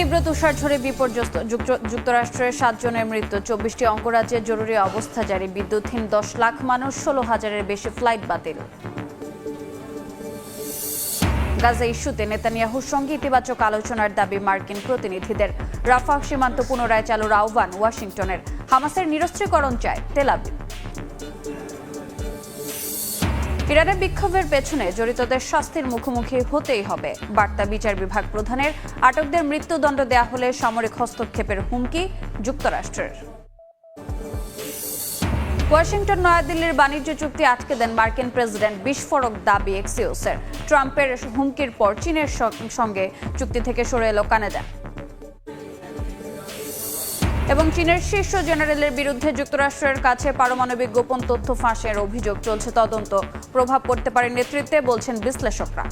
তীব্র তুষারঝড়ে বিপর্যস্ত যুক্ত- যুক্তরাষ্ট্রের সাতজনের মৃত্যু, চব্বিশটি অঙ্গরাজ্যে জরুরি অবস্থা জারি। বিদ্যুৎহীন দশ লাখ মানুষ, ষোলো হাজারের বেশি ফ্লাইট বাতিল। গাজা ইস্যুতে নেতানিয়াহুর সঙ্গে ইতিবাচক আলোচনার দাবি মার্কিন প্রতিনিধিদের। রাফাহ সীমান্ত পুনরায় চালুর আহ্বান ওয়াশিংটনের। হামাসের নিরস্ত্রীকরণ চায় তেলাবিব ইরানের বিক্ষোভের পেছনে জড়িতদের শাস্তির মুখোমুখি হতেই হবে। বার্তা বিচার বিভাগ প্রধানের আটকদের মৃত্যুদণ্ড দেয়া হলে সামরিক হস্তক্ষেপের হুমকি যুক্তরাষ্ট্রের। ওয়াশিংটন, নয়াদিল্লির বাণিজ্য চুক্তি আটকে দেন মার্কিন প্রেসিডেন্ট বিস্ফোরক দাবি এক্সিওসের ট্রাম্পের হুমকির পর চীনের সঙ্গে চুক্তি থেকে সরে এলো কানাডা। এবং চীনের শীর্ষ জেনারেলের বিরুদ্ধে যুক্তরাষ্ট্রের কাছে পারমাণবিক গোপন তথ্য ফাঁসের অভিযোগ চলছে তদন্ত। প্রভাব পড়তে পারে নেতৃত্বে, বলছেন বিশ্লেষকরা।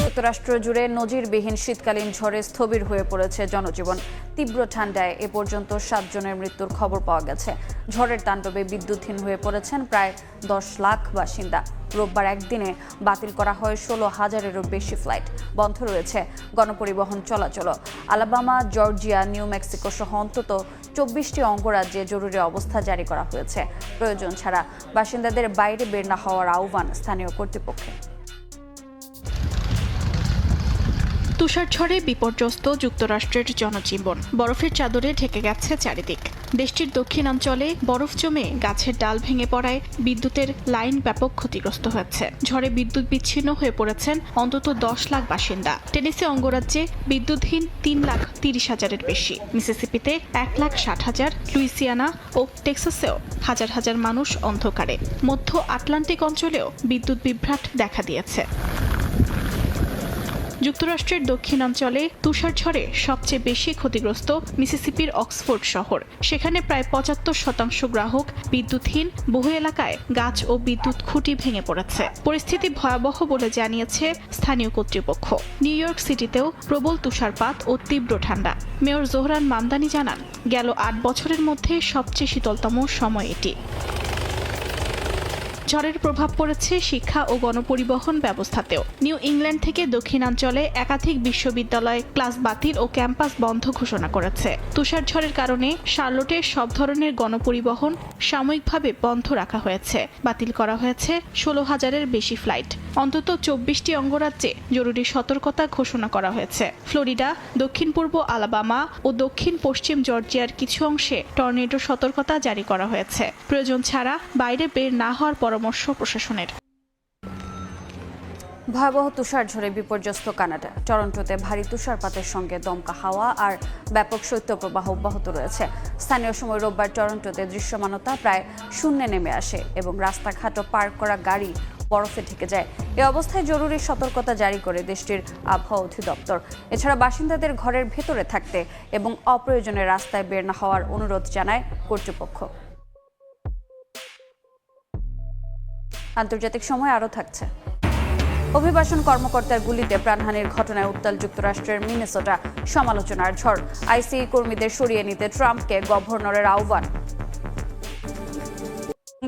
যুক্তরাষ্ট্র জুড়ে নজিরবিহীন শীতকালীন ঝড়ে স্থবির হয়ে পড়েছে জনজীবন। তীব্র ঠান্ডায় এ পর্যন্ত সাতজনের মৃত্যুর খবর পাওয়া গেছে। ঝড়ের তাণ্ডবে বিদ্যুৎহীন হয়ে পড়েছেন প্রায় দশ লাখ বাসিন্দা। রোববার একদিনে বাতিল করা হয় ষোলো হাজারেরও বেশি ফ্লাইট। বন্ধ রয়েছে গণপরিবহন চলাচল। আলাবামা, জর্জিয়া, নিউ মেক্সিকো সহ অন্তত চব্বিশটি অঙ্গরাজ্যে জরুরি অবস্থা জারি করা হয়েছে। প্রয়োজন ছাড়া বাসিন্দাদের বাইরে বের না হওয়ার আহ্বান স্থানীয় কর্তৃপক্ষের তুষারঝড়ে বিপর্যস্ত যুক্তরাষ্ট্রের জনজীবন। বরফের চাদরে ঢেকে গেছে চারিদিক। দেশটির দক্ষিণাঞ্চলে বরফ জমে গাছের ডাল ভেঙে পড়ায় বিদ্যুতের লাইন ব্যাপক ক্ষতিগ্রস্ত হয়েছে। ঝড়ে বিদ্যুৎ বিচ্ছিন্ন হয়ে পড়েছেন অন্তত দশ লাখ বাসিন্দা। টেনেসি অঙ্গরাজ্যে বিদ্যুৎহীন তিন লাখ তিরিশ হাজারের বেশি। মিসিসিপিতে এক লাখ ষাট হাজার, লুইসিয়ানা ও টেক্সাসেও হাজার হাজার মানুষ অন্ধকারে। মধ্য আটলান্টিক অঞ্চলেও বিদ্যুৎ বিভ্রাট দেখা দিয়েছে। যুক্তরাষ্ট্রের দক্ষিণাঞ্চলে তুষারঝড়ে সবচেয়ে বেশি ক্ষতিগ্রস্ত মিসিসিপির অক্সফোর্ড শহর। সেখানে প্রায় পঁচাত্তর শতাংশ গ্রাহক বিদ্যুৎহীন বহু এলাকায় গাছ ও বিদ্যুৎ খুঁটি ভেঙে পড়েছে। পরিস্থিতি ভয়াবহ বলে জানিয়েছে স্থানীয় কর্তৃপক্ষ। নিউ ইয়র্ক সিটিতেও প্রবল তুষারপাত ও তীব্র ঠান্ডা। মেয়র জোহরান মামদানি জানান, গেল আট বছরের মধ্যে সবচেয়ে শীতলতম সময় এটি। ঝড়ের প্রভাব পড়েছে শিক্ষা ও গণপরিবহন ব্যবস্থাতেও। নিউ ইংল্যান্ড থেকে দক্ষিণাঞ্চলে একাধিক বিশ্ববিদ্যালয় ক্লাস বাতিল ও ক্যাম্পাস বন্ধ ঘোষণা করেছে। তুষার ঝড়ের কারণে শার্লোটে সব ধরনের গণপরিবহন সাময়িকভাবে বন্ধ রাখা হয়েছে। বাতিল করা হয়েছে ষোলো হাজারের বেশি ফ্লাইট। অন্তত চব্বিশটি অঙ্গরাজ্যে জরুরি সতর্কতা ঘোষণা করা হয়েছে। ফ্লোরিডা দক্ষিণ পূর্ব আলাবামা ও দক্ষিণ পশ্চিম জর্জিয়ার কিছু অংশে টর্নেডো সতর্কতা জারি করা হয়েছে। প্রয়োজন ছাড়া বাইরে বের না হওয়ার পরামর্শ প্রশাসনের। ভয়াবহ তুষারঝড়ে বিপর্যস্ত কানাডা। টরন্টোতে ভারী তুষারপাতের সঙ্গে দমকা হাওয়া আর ব্যাপক শৈত্যপ্রবাহ অব্যাহত রয়েছে। স্থানীয় সময় রোববার টরন্টোতে দৃশ্যমানতা প্রায় শূন্যে নেমে আসে এবং রাস্তাঘাট ও পার্ক করা গাড়ি বরফে ঢেকে যায়। এ অবস্থায় জরুরি সতর্কতা জারি করে দেশটির আবহাওয়া অধিদপ্তর। এছাড়া বাসিন্দাদের ঘরের ভেতরে থাকতে এবং অপ্রয়োজনে রাস্তায় বের না হওয়ার অনুরোধ জানায় কর্তৃপক্ষ। আন্তর্জাতিক সময় আরও থাকছে। অভিবাসন কর্মকর্তার গুলিতে প্রাণহানির ঘটনায় উত্তাল যুক্তরাষ্ট্রের মিনেসোটা সমালোচনার ঝড়। আইসিই কর্মীদের সরিয়ে নিতে ট্রাম্পকে গভর্নরের আহ্বান।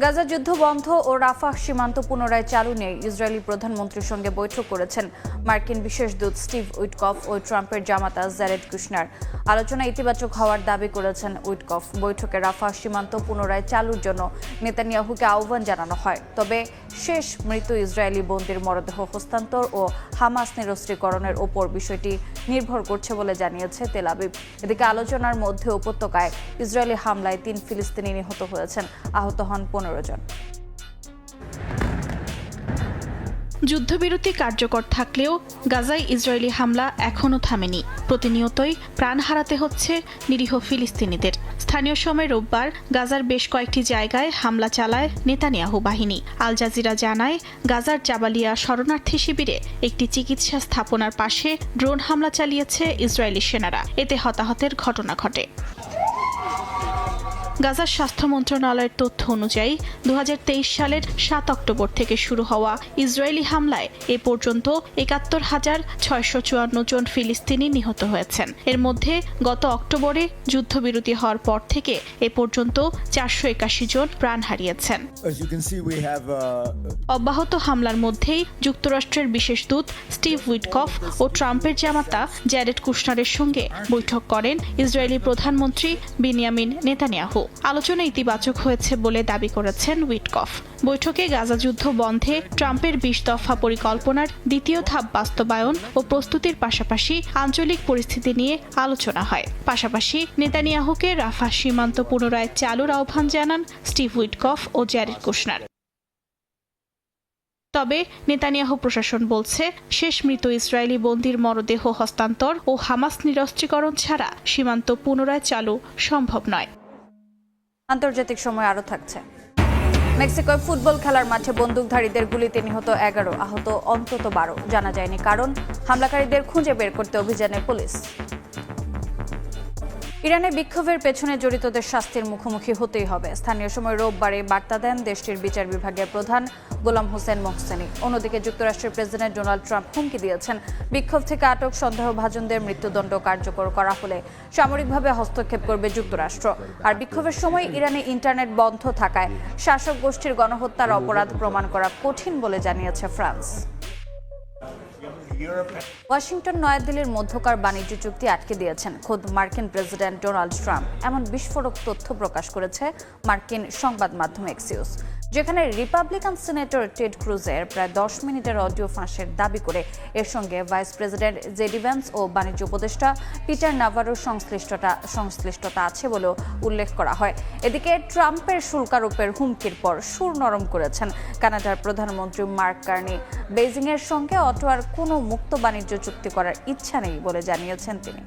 গাজা যুদ্ধ বন্ধ ও রাফাহ সীমান্ত পুনরায় চালু নিয়ে ইসরায়েলি প্রধানমন্ত্রীর সঙ্গে বৈঠক করেছেন মার্কিন বিশেষ দূত স্টিভ উইটকফ ও ট্রাম্পের জামাতা জ্যারেড কুশনার। আলোচনা ইতিবাচক হওয়ার দাবি করেছেন উইটকফ। বৈঠকে রাফাহ সীমান্ত পুনরায় চালুর জন্য নেতানিয়াহুকে আহ্বান জানানো হয়। তবে শেষ মৃত ইসরায়েলি বন্দির মরদেহ হস্তান্তর ও হামাস নিরস্ত্রীকরণের ওপর বিষয়টি নির্ভর করছে বলে জানিয়েছে তেল আবিব। এদিকে আলোচনার মধ্যে উপত্যকায় ইসরায়েলি হামলায় তিন ফিলিস্তিনি নিহত হয়েছেন। আহত হন পনেরো জন। যুদ্ধবিরতি কার্যকর থাকলেও গাজায় ইসরায়েলি হামলা এখনও থামেনি। প্রতিনিয়তই প্রাণ হারাতে হচ্ছে নিরীহ ফিলিস্তিনিদের। স্থানীয় সময় রোববার গাজার বেশ কয়েকটি জায়গায় হামলা চালায় নেতানিয়াহু বাহিনী। আল জাজিরা জানায়, গাজার জাবালিয়া শরণার্থী শিবিরে একটি চিকিৎসা স্থাপনার পাশে ড্রোন হামলা চালিয়েছে ইসরায়েলি সেনারা। এতে হতাহতের ঘটনা ঘটে। গাজার স্বাস্থ্য মন্ত্রণালয়ের তথ্য অনুযায়ী দু হাজার তেইশ সালের সাত অক্টোবর থেকে শুরু হওয়া ইসরায়েলি হামলায় এ পর্যন্ত একাত্তর হাজার ছয়শো চুয়ান্ন জন ফিলিস্তিনি নিহত হয়েছেন। এর মধ্যে গত অক্টোবরে যুদ্ধবিরতি হওয়ার পর থেকে এ পর্যন্ত চারশো একাশি জন প্রাণ হারিয়েছেন। Uh, অব্যাহত হামলার মধ্যেই যুক্তরাষ্ট্রের বিশেষ দূত স্টিভ উইটকফ ও ট্রাম্পের জামাতা জ্যারেড কুশনারের সঙ্গে বৈঠক করেন ইসরায়েলি প্রধানমন্ত্রী বিনিয়ামিন নেতানিয়াহু। আলোচনা ইতিবাচক হয়েছে বলে দাবি করেছেন উইটকফ। বৈঠকে গাজা যুদ্ধ বন্ধে ট্রাম্পের বিশ দফা পরিকল্পনার দ্বিতীয় ধাপ বাস্তবায়ন ও প্রস্তুতির পাশাপাশি আঞ্চলিক পরিস্থিতি নিয়ে আলোচনা হয়। পাশাপাশি নেতানিয়াহুকে রাফা সীমান্ত পুনরায় চালুর আহ্বান জানান স্টিভ উইটকফ ও জ্যারেড কুশনার। তবে নেতানিয়াহু প্রশাসন বলছে, শেষ মৃত ইসরায়েলি বন্দির মরদেহ হস্তান্তর ও হামাস নিরস্ত্রীকরণ ছাড়া সীমান্ত পুনরায় চালু সম্ভব নয়। আন্তর্জাতিক সময় আরও থাকছে। মেক্সিকোয় ফুটবল খেলার মাঠে বন্দুকধারীদের গুলিতে নিহত এগারো, আহত অন্তত বারো। জানা যায়নি কারণ হামলাকারীদের খুঁজে বের করতে অভিযানে পুলিশ। ইরানে বিক্ষোভের পেছনে জড়িতদের শাস্তির মুখোমুখি হতেই হবে। স্থানীয় সময় রোববারে বার্তা দেন দেশটির বিচার বিভাগের প্রধান গোলাম হোসেন মোহসেনি অন্যদিকে যুক্তরাষ্ট্রের প্রেসিডেন্ট ডোনাল্ড ট্রাম্প হুমকি দিয়েছেন। বিক্ষোভ থেকে আটক সন্দেহভাজনদের মৃত্যুদণ্ড কার্যকর করা হলে সামরিকভাবে হস্তক্ষেপ করবে যুক্তরাষ্ট্র। আর বিক্ষোভের সময় ইরানে ইন্টারনেট বন্ধ থাকায় শাসক গোষ্ঠীর গণহত্যার অপরাধ প্রমাণ করা কঠিন বলে জানিয়েছে ফ্রান্স। ওয়াশিংটন, নয়াদিল্লির মধ্যকার বাণিজ্য চুক্তি আটকে দিয়েছেন খোদ মার্কিন প্রেসিডেন্ট ডোনাল্ড ট্রাম্প। এমন বিস্ফোরক তথ্য প্রকাশ করেছে মার্কিন সংবাদ মাধ্যম এক্সিউস। যেখানে রিপাবলিকান সিনেটর টেড ক্রুজের প্রায় দশ মিনিটের অডিও ফাঁসের দাবি করে। এর সঙ্গে ভাইস প্রেসিডেন্ট জেডি ভ্যান্স ও বাণিজ্য উপদেষ্টা পিটার নাভারোর সংশ্লিষ্টতা সংশ্লিষ্টতা আছে বলেও উল্লেখ করা হয়। এদিকে ট্রাম্পের শুল্কারোপের হুমকির পর সুর নরম করেছেন কানাডার প্রধানমন্ত্রী মার্ক কার্নি। বেজিংয়ের সঙ্গে অটোয়ার কোনো মুক্ত বাণিজ্য চুক্তি করার ইচ্ছা নেই বলে জানিয়েছেন তিনি।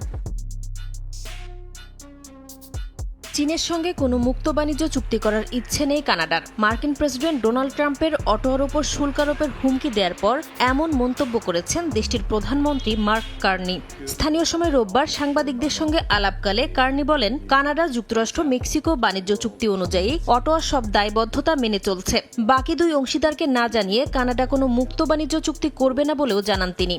চীনের সঙ্গে কোনো মুক্ত বাণিজ্য চুক্তি করার ইচ্ছে নেই কানাডার। মার্কিন প্রেসিডেন্ট ডোনাল্ড ট্রাম্পের অটোর ওপর শুল্কারোপের হুমকি দেওয়ার পর এমন মন্তব্য করেছেন দেশটির প্রধানমন্ত্রী মার্ক কার্নি। স্থানীয় সময় রোববার সাংবাদিকদের সঙ্গে আলাপকালে কার্নি বলেন, কানাডা, যুক্তরাষ্ট্র, মেক্সিকো বাণিজ্য চুক্তি অনুযায়ী অটোয়া সব দায়বদ্ধতা মেনে চলছে। বাকি দুই অংশীদারকে না জানিয়ে কানাডা কোনো মুক্ত বাণিজ্য চুক্তি করবে না বলেও জানান তিনি।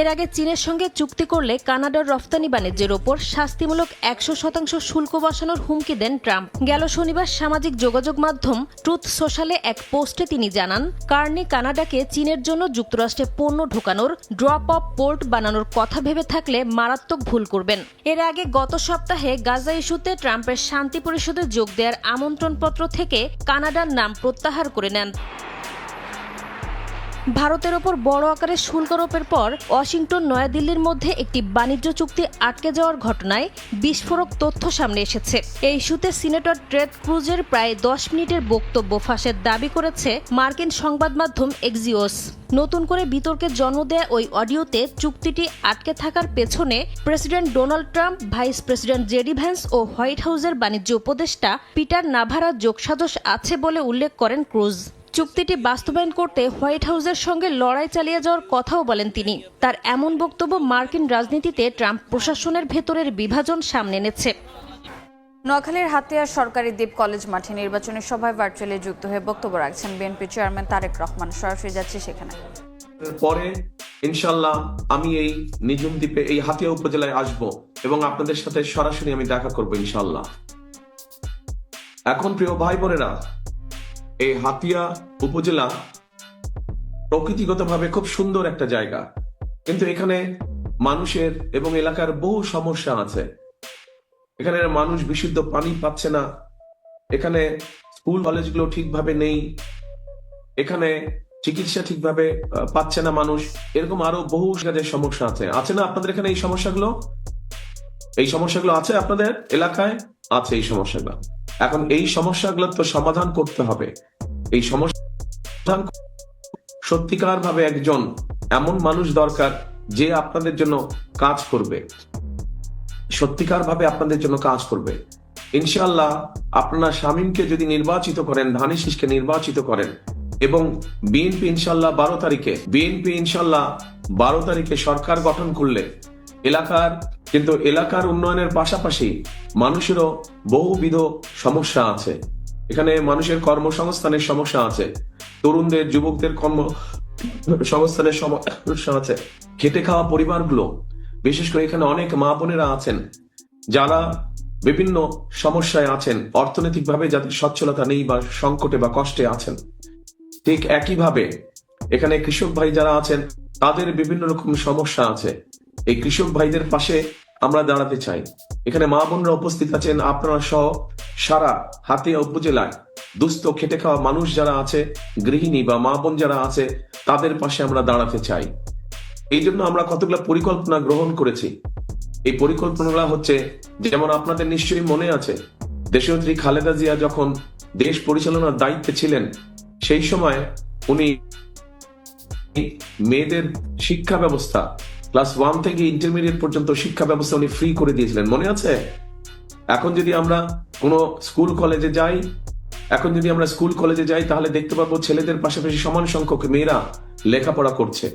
এর আগে চীনের সঙ্গে চুক্তি করলে কানাডার রফতানি বাণিজ্যের ওপর শাস্তিমূলক একশো শতাংশ শুল্ক বসানোর হুমকি দেন ট্রাম্প। গেল শনিবার সামাজিক যোগাযোগ মাধ্যম ট্রুথ সোশ্যালে এক পোস্টে তিনি জানান, কার্নি কানাডাকে চীনের জন্য যুক্তরাষ্ট্রে পণ্য ঢোকানোর ড্রপ অফ পোর্ট বানানোর কথা ভেবে থাকলে মারাত্মক ভুল করবেন। এর আগে গত সপ্তাহে গাজা ইস্যুতে ট্রাম্পের শান্তি পরিষদে যোগ দেওয়ার আমন্ত্রণপত্র থেকে কানাডার নাম প্রত্যাহার করে নেন। ভারতের ওপর বড় আকারের শুল্ক আরোপের পর ওয়াশিংটন, নয়াদিল্লির মধ্যে একটি বাণিজ্য চুক্তি আটকে যাওয়ার ঘটনায় বিস্ফোরক তথ্য সামনে এসেছে। এই ইস্যুতে সিনেটর ট্রেড ক্রুজের প্রায় দশ মিনিটের বক্তব্য ফাঁসের দাবি করেছে মার্কিন সংবাদ মাধ্যম এক্সিওস। নতুন করে বিতর্কে জন্ম দেয়া ওই অডিওতে চুক্তিটি আটকে থাকার পেছনে president Donald Trump, vice president JD Vance ও হোয়াইট হাউসের বাণিজ্য উপদেষ্টা পিটার নাভারা যোগসাজশ আছে বলে উল্লেখ করেন ক্রুজ। চুক্তিটি বাস্তবায়ন করতে হোয়াইট হাউসের সঙ্গে লড়াই চালিয়ে যাওয়ার কথাও বলেন তিনি। তার এমন বক্তব্য মার্কিন রাজনীতিতে ট্রাম্প প্রশাসনের ভেতরের বিভাজন সামনে এনেছে। নোয়াখালীর হাতিয়ার সরকারি দ্বীপ কলেজ মাঠে নির্বাচনী সভায় ভার্চুয়ালি যুক্ত হয়ে বক্তব্য রাখছেন বিএনপি চেয়ারম্যান তারেক রহমান। সরাসরি যাচ্ছে সেখানে। পরে ইনশাল্লাহ আমি এই নিজুম দ্বীপে এই হাতিয়া উপজেলায় আসব এবং আপনাদের সাথে সরাসরি আমি দেখা করব ইনশাল্লাহ এখন প্রিয় ভাই বোনেরা এই হাতিয়া উপজেলা প্রকৃতিগতভাবে খুব সুন্দর একটা জায়গা। কিন্তু এখানে মানুষের এবং এলাকার বহু সমস্যা আছে। এখানে মানুষ বিশুদ্ধ পানি পাচ্ছে না। এখানে স্কুল কলেজগুলো ঠিকভাবে নেই। এখানে চিকিৎসা ঠিকভাবে পাচ্ছে না মানুষ। এরকম আরও বহু কাজের সমস্যা আছে। আছে না আপনাদের এখানে এই সমস্যাগুলো? এই সমস্যাগুলো আছে আপনাদের এলাকায়? আছে এই সমস্যাগুলো। এখন এই সমস্যাগুলো তো সমাধান করতে হবে। এই সমস্যা সত্যিকার ভাবে একজন এমন মানুষ দরকার যে আপনাদের জন্য কাজ করবে। সত্যিকার ভাবে আপনাদের জন্য কাজ করবে। ইনশাআল্লাহ আপনারা শামীমকে যদি নির্বাচিত করেন ধানিশিসকে নির্বাচিত করেন এবং বিএনপি ইনশাল্লাহ বারো তারিখে, বিএনপি ইনশাল্লাহ বারো তারিখে সরকার গঠন করলে এলাকার, কিন্তু এলাকার উন্নয়নের পাশাপাশি মানুষেরও বহুবিধ সমস্যা আছে। এখানে মানুষের কর্মসংস্থানের সমস্যা আছে। তরুণদের, যুবকদের কর্ম সংস্থানের সমস্যা আছে। খেটে খাওয়া পরিবারগুলো, বিশেষ করে এখানে অনেক মা বোনেরা আছেন, যারা বিভিন্ন সমস্যায় আছেন, অর্থনৈতিকভাবে যাদের সচ্ছলতা নেই বা সংকটে বা কষ্টে আছেন। ঠিক একইভাবে এখানে কৃষক ভাই যারা আছেন, তাদের বিভিন্ন রকম সমস্যা আছে। এই কৃষক ভাইদের পাশে আমরা দাঁড়াতে চাই। এখানে মা বোনরা উপস্থিত আছেন, আপনারা সহ সারা হাতিয়া উপজেলায় দুস্থ, খেটে খাওয়া মানুষ যারা আছে, গৃহিণী বা মা বোন যারা আছে, তাদের পাশে আমরা দাঁড়াতে চাই। এই জন্য আমরা কতগুলো পরিকল্পনা গ্রহণ করেছি। এই পরিকল্পনাগুলো হচ্ছে, যেমন আপনাদের নিশ্চয়ই মনে আছে, দেশনেত্রী খালেদা জিয়া যখন দেশ পরিচালনার দায়িত্বে ছিলেন, সেই সময় উনি মেয়েদের শিক্ষা ব্যবস্থা ক্লাস ওয়ান থেকে ইন্টারমিডিয়েট পর্যন্ত শিক্ষা ব্যবস্থা উনি ফ্রি করে দিয়েছিলেন। মনে আছে? এখন যদি আমরা কোনো স্কুল কলেজে যাই, এখন যদি আমরা স্কুল কলেজে যাই, তাহলে দেখতে পাবো ছেলেদের পাশাপাশি সমান সংখ্যক মেয়েরা লেখাপড়া করছে।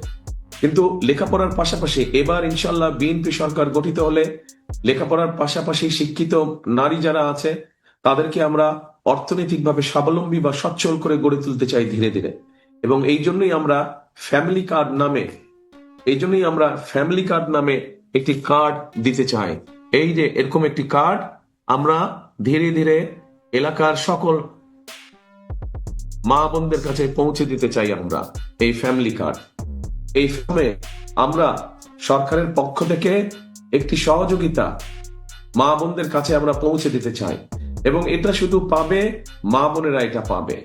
কিন্তু লেখাপড়ার পাশাপাশি এবার ইনশাল্লাহ বিএনপি সরকার গঠিত হলে লেখাপড়ার পাশাপাশি শিক্ষিত নারী যারা আছে, তাদেরকে আমরা অর্থনৈতিকভাবে স্বাবলম্বী বা সচ্ছল করে গড়ে তুলতে চাই ধীরে ধীরে। এবং এই জন্যই আমরা ফ্যামিলি কার্ড নামে এই জন্যই আমরা ফ্যামিলি কার্ড নামে একটি কার্ড দিতে চাই। এই যে এরকম একটি কার্ড আমরা ধীরে ধীরে এলাকার সকল মা বোনদের কাছে পৌঁছে দিতে চাই আমরা এই ফ্যামিলি কার্ড এই ফর্মে আমরা সরকারের পক্ষ থেকে একটি সহযোগিতা মা বোনদের কাছে আমরা পৌঁছে দিতে চাই এবং এটা শুধু পাবে, মা বোনেরা এটা পাবে।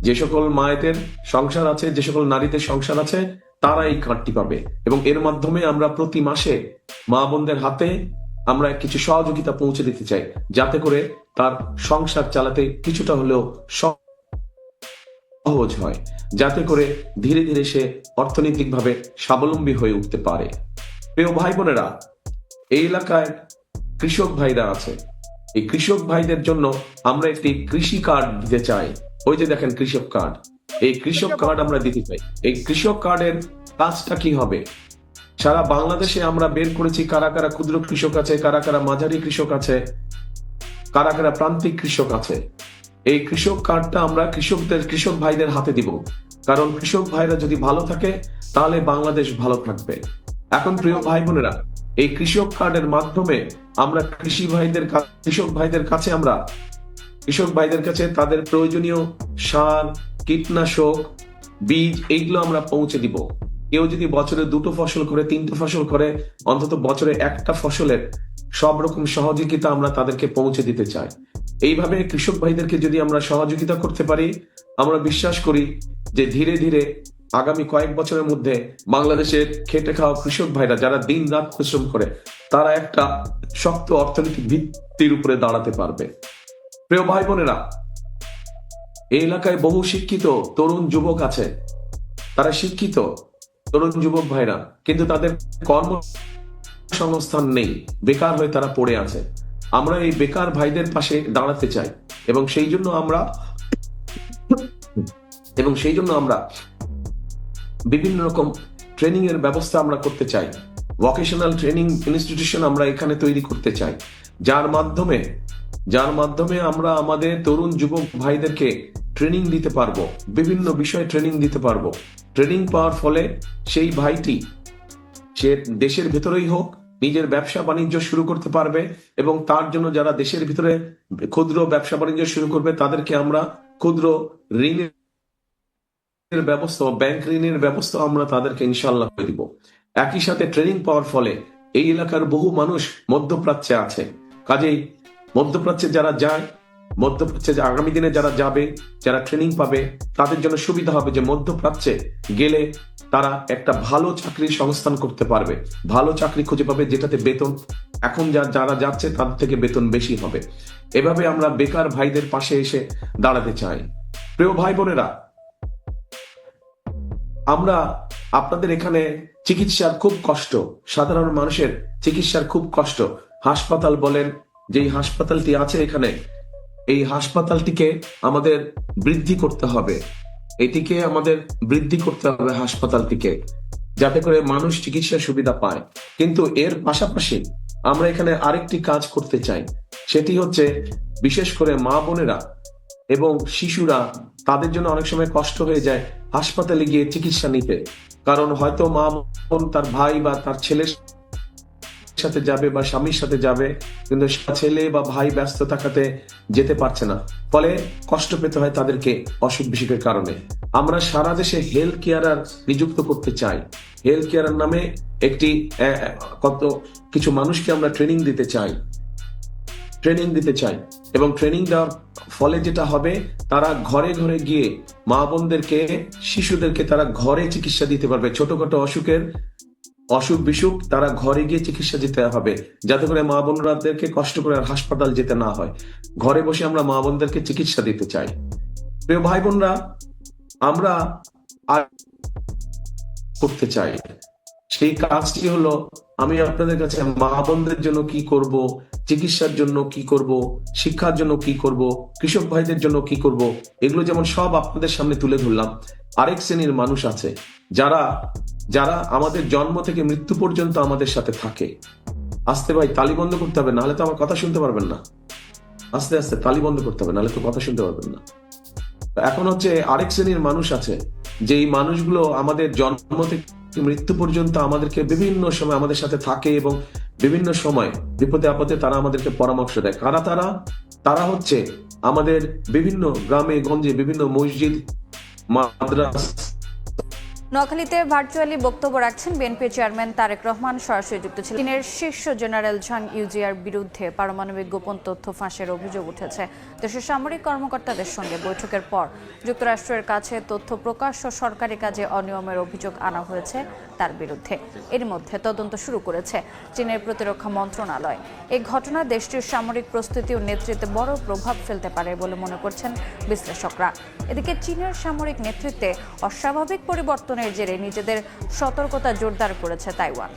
যে সকল মায়েদের সংসার আছে, যে সকল নারীদের সংসার আছে তারা এই কার্ডটি পাবে। এবং এর মাধ্যমে আমরা প্রতি মাসে মা বোনদের হাতে আমরা কিছু সহযোগিতা পৌঁছে দিতে চাই, যাতে করে তার সংসার চালাতে কিছুটা হলেও সহজ হয়, যাতে করে ধীরে ধীরে সে অর্থনৈতিকভাবে স্বাবলম্বী হয়ে উঠতে পারে। প্রিয় ভাই বোনেরা, এই এলাকায় কৃষক ভাইরা আছে। এই কৃষক ভাইদের জন্য আমরা একটি কৃষি কার্ড দিতে চাই। ওই যে দেখেন কৃষক কার্ড। এই কৃষক কার্ড আমরা দিতে চাই। এই কৃষক কার্ডের কাজটা কি হবে? সারা বাংলাদেশে আমরা বের করেছি কারা কারা ক্ষুদ্র কৃষক আছে কারা কারা মাঝারি কৃষক আছে কারা কারা প্রান্তিক কৃষক আছে। এই কৃষক কার্ডটা আমরা কৃষকদের কৃষক ভাইদের হাতে দিব। কারণ কৃষক ভাইরা যদি ভালো থাকে তাহলে বাংলাদেশ ভালো থাকবে। এখন প্রিয় ভাই বোনেরা এই কৃষক কার্ডের মাধ্যমে আমরা কৃষি ভাইদের কৃষক ভাইদের কাছে আমরা কৃষক ভাইদের কাছে তাদের প্রয়োজনীয় সার কীটনাশক, বীজ, এইগুলো আমরা পৌঁছে দিব। কেউ যদি বছরে দুটো ফসল করে, তিনটে ফসল করে, অন্তত বছরে একটা ফসলের সব রকম সহযোগিতা আমরা তাদেরকে পৌঁছে দিতে চাই। এইভাবে কৃষক ভাইদেরকে যদি আমরা সহযোগিতা করতে পারি, আমরা বিশ্বাস করি যে ধীরে ধীরে আগামী কয়েক বছরের মধ্যে বাংলাদেশের খেটে খাওয়া কৃষক ভাইরা, যারা দিন রাত পরিশ্রম করে, তারা একটা শক্ত অর্থনৈতিক ভিত্তির উপরে দাঁড়াতে পারবে। প্রিয় ভাই বোনেরা এই এলাকায় বহু শিক্ষিত তরুণ যুবক আছে। তারা শিক্ষিত তরুণ যুবক ভাইরা, কিন্তু তাদের কর্ম সংস্থান নেই। বেকার হয়ে তারা পড়ে আছে। আমরা এই বেকার ভাইদের পাশে দাঁড়াতে চাই এবং সেই জন্য আমরা এবং সেই জন্য আমরা বিভিন্ন রকম ট্রেনিং এর ব্যবস্থা আমরা করতে চাই। ভোকেশনাল ট্রেনিং ইনস্টিটিউশন আমরা এখানে তৈরি করতে চাই। যার মাধ্যমে যার মাধ্যমে আমরা আমাদের তরুণ যুবক ভাইদেরকে ট্রেনিং দিতে পারব, বিভিন্ন বিষয়ে ট্রেনিং দিতে পারব। ট্রেনিং পাওয়ার ফলে সেই ভাইটি সে দেশের ভেতরেই হোক, নিজের ব্যবসা বাণিজ্য শুরু করতে পারবে এবং তার জন্য যারা দেশের ভিতরে ক্ষুদ্র ব্যবসা বাণিজ্য শুরু করবে, তাদেরকে আমরা ক্ষুদ্র ঋণের ব্যবস্থা ব্যাংক ঋণের ব্যবস্থা আমরা তাদেরকে ইনশাল্লাহ করে দিব। একই সাথে ট্রেনিং পাওয়ার ফলে এই এলাকার বহু মানুষ মধ্যপ্রাচ্যে আছে। কাজেই মধ্যপ্রাচ্যে যারা যায়, মধ্যপ্রাচ্যে আগামী দিনে যারা যাবে, যারা ট্রেনিং পাবে, তাদের জন্য সুবিধা হবে যে মধ্যপ্রাচ্যে গেলে তারা একটা ভালো চাকরির সংস্থান করতে পারবে। ভালো চাকরি খুঁজে পাবে যেটাতে বেতন, এখন যা, যারা যাচ্ছে তার থেকে বেতন বেশি হবে। এভাবে আমরা বেকার ভাইদের পাশে এসে দাঁড়াতে চাই। প্রিয় ভাই বোনেরা, আমরা আপনাদের এখানে চিকিৎসার খুব কষ্ট, সাধারণ মানুষের চিকিৎসার খুব কষ্ট। হাসপাতাল বলেন যেই হাসপাতালটি আছে এখানে, এই হাসপাতালটিকে আমাদের বৃদ্ধি করতে হবে। এটিকে আমাদের বৃদ্ধি করতে হবে হাসপাতালটিকে, যাতে করে মানুষ চিকিৎসা সুবিধা পায়। কিন্তু এর পাশাপাশি আমরা এখানে আরেকটি কাজ করতে চাই। সেটি হচ্ছে বিশেষ করে মা বোনেরা এবং শিশুরা, তাদের জন্য অনেক সময় কষ্ট হয়ে যায় হাসপাতালে গিয়ে চিকিৎসা নিতে। কারণ হয়তো মা বোন তার ভাই বা তার ছেলের সাথে যাবে বা স্বামীর সাথে যাবে, কিন্তু ছেলে বা ভাই ব্যস্ত থাকাতে যেতে পারছে না। ফলে কষ্ট পেতে হয় তাদেরকে অসুখ বিসুখের কারণে। আমরা সারা দেশে হেলথ কেয়ারার নিযুক্ত করতে চাই। হেলথ কেয়ারার নামে একটি কত কিছু মানুষকে আমরা ট্রেনিং দিতে চাই। ট্রেনিং দিতে চাই। এবং ট্রেনিং দেওয়ার ফলে যেটা হবে, তারা ঘরে ঘরে গিয়ে মা বোনদেরকে, শিশুদেরকে তারা ঘরে চিকিৎসা দিতে পারবে। ছোটখাটো অসুখের অসুখ বিসুখ, তারা ঘরে গিয়ে চিকিৎসা দিতে হবে। যাতে করে মা বোনরাদেরকে কষ্ট করে আর হাসপাতাল যেতে না হয়। ঘরে বসে আমরা মা বোনদেরকে চিকিৎসা দিতে চাই। প্রিয় ভাই বোনরা, আমরা করতে চাই। সেই কাজটি হলো, আমি আপনাদের কাছে মা বোনদের জন্য কি করব, চিকিৎসার জন্য কি করব, শিক্ষার জন্য কি করব, কৃষক ভাইদের জন্য কি করব, এগুলো যেমন সব আপনাদের সামনে তুলে ধরলাম। আরেক শ্রেণির মানুষ আছে, যারা যারা আমাদের জন্ম থেকে মৃত্যু পর্যন্ত আমাদের সাথে থাকে। আস্তে ভাই, তালি বন্ধ করতে হবে, নাহলে তো আমার কথা শুনতে পারবেন না। আস্তে আস্তে, তালি বন্ধ করতে হবে, নাহলে তো কথা শুনতে পারবেন না। এখন হচ্ছে আরেক শ্রেণির মানুষ আছে যে এই মানুষগুলো আমাদের জন্ম থেকে মৃত্যু পর্যন্ত আমাদেরকে বিভিন্ন সময় আমাদের সাথে থাকে এবং বিভিন্ন সময় বিপদে আপদে তারা আমাদেরকে পরামর্শ দেয়। কারা তারা? তারা হচ্ছে আমাদের বিভিন্ন গ্রামে, গঞ্জে বিভিন্ন মসজিদ, মাদ্রাস নোয়াখালীতে ভার্চুয়ালি বক্তব্য রাখছেন বিএনপি চেয়ারম্যান তারেক রহমান। সরাসরি যুক্ত ছিলেন চীনের শীর্ষ জেনারেল ঝাং ইউজিয়ার বিরুদ্ধে পারমাণবিক গোপন তথ্য ফাঁসের অভিযোগ উঠেছে। দেশের সামরিক কর্মকর্তাদের সঙ্গে বৈঠকের পর যুক্তরাষ্ট্রের কাছে তথ্য প্রকাশ ও সরকারি কাজে অনিয়মের অভিযোগ আনা হয়েছে তার বিরুদ্ধে। এর মধ্যে তদন্ত শুরু করেছে চীনের প্রতিরক্ষা মন্ত্রণালয়। এই ঘটনা দেশটির সামরিক প্রস্তুতি ও নেতৃত্বে বড় প্রভাব ফেলতে পারে বলে মনে করছেন বিশ্লেষকরা। এদিকে চীনের সামরিক নেতৃত্বে অস্বাভাবিক পরিবর্তনের জেরে নিজেদের সতর্কতা জোরদার করেছে তাইওয়ান।